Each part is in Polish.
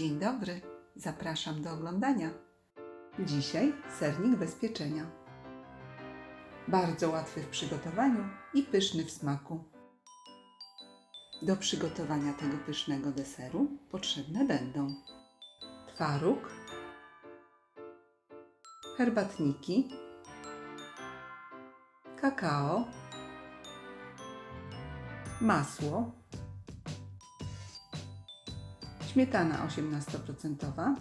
Dzień dobry, zapraszam do oglądania. Dzisiaj sernik bez pieczenia. Bardzo łatwy w przygotowaniu i pyszny w smaku. Do przygotowania tego pysznego deseru potrzebne będą twaróg, herbatniki, kakao, masło, śmietana 18%,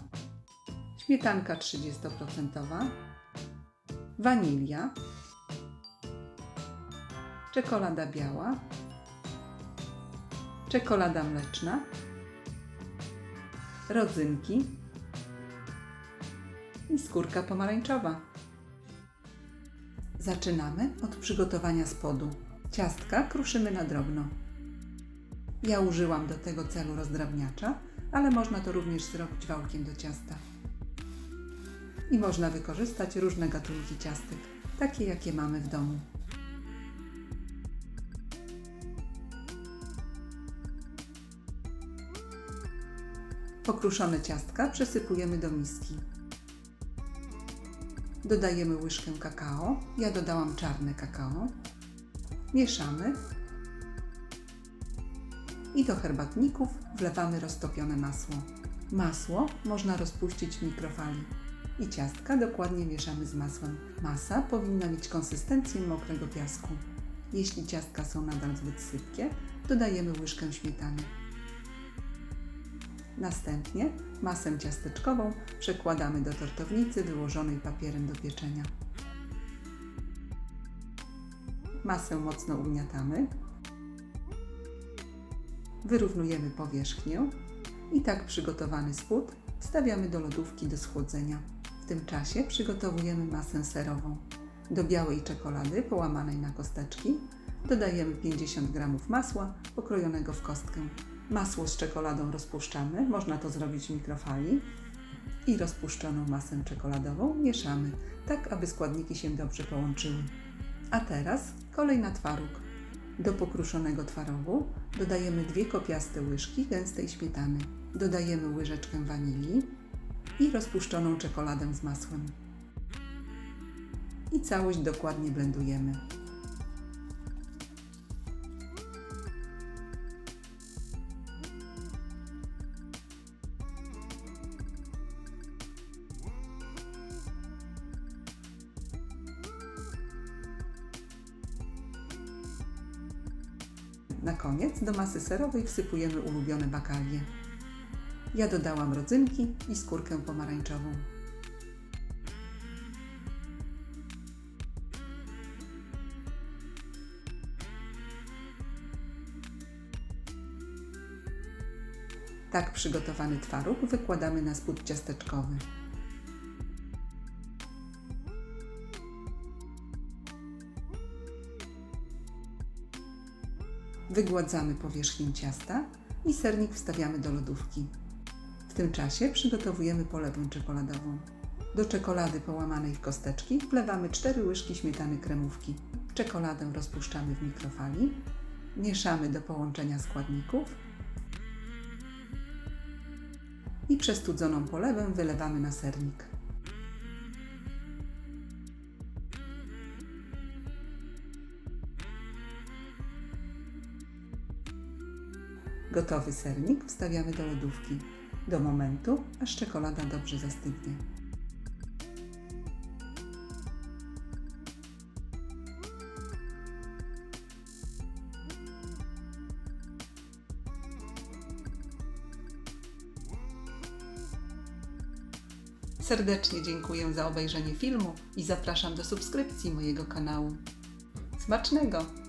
śmietanka 30%, wanilia, czekolada biała, czekolada mleczna, rodzynki i skórka pomarańczowa. Zaczynamy od przygotowania spodu. Ciastka kruszymy na drobno. Ja użyłam do tego celu rozdrabniacza, ale można to również zrobić wałkiem do ciasta. I można wykorzystać różne gatunki ciastek, takie jakie mamy w domu. Pokruszone ciastka przesypujemy do miski. Dodajemy łyżkę kakao. Ja dodałam czarne kakao. Mieszamy. I do herbatników wlewamy roztopione masło. Masło można rozpuścić w mikrofali. I ciastka dokładnie mieszamy z masłem. Masa powinna mieć konsystencję mokrego piasku. Jeśli ciastka są nadal zbyt sypkie, dodajemy łyżkę śmietany. Następnie masę ciasteczkową przekładamy do tortownicy wyłożonej papierem do pieczenia. Masę mocno ugniatamy. Wyrównujemy powierzchnię i tak przygotowany spód wstawiamy do lodówki do schłodzenia. W tym czasie przygotowujemy masę serową. Do białej czekolady połamanej na kosteczki dodajemy 50 g masła pokrojonego w kostkę. Masło z czekoladą rozpuszczamy, można to zrobić w mikrofali. I rozpuszczoną masę czekoladową mieszamy, tak aby składniki się dobrze połączyły. A teraz kolej na twaróg. Do pokruszonego twarogu dodajemy dwie kopiaste łyżki gęstej śmietany. Dodajemy łyżeczkę wanilii i rozpuszczoną czekoladę z masłem. I całość dokładnie blendujemy. Na koniec do masy serowej wsypujemy ulubione bakalie. Ja dodałam rodzynki i skórkę pomarańczową. Tak przygotowany twaróg wykładamy na spód ciasteczkowy. Wygładzamy powierzchnię ciasta i sernik wstawiamy do lodówki. W tym czasie przygotowujemy polewę czekoladową. Do czekolady połamanej w kosteczki wlewamy 4 łyżki śmietany kremówki. Czekoladę rozpuszczamy w mikrofali. Mieszamy do połączenia składników. I przestudzoną polewę wylewamy na sernik. Gotowy sernik wstawiamy do lodówki do momentu, aż czekolada dobrze zastygnie. Serdecznie dziękuję za obejrzenie filmu i zapraszam do subskrypcji mojego kanału. Smacznego!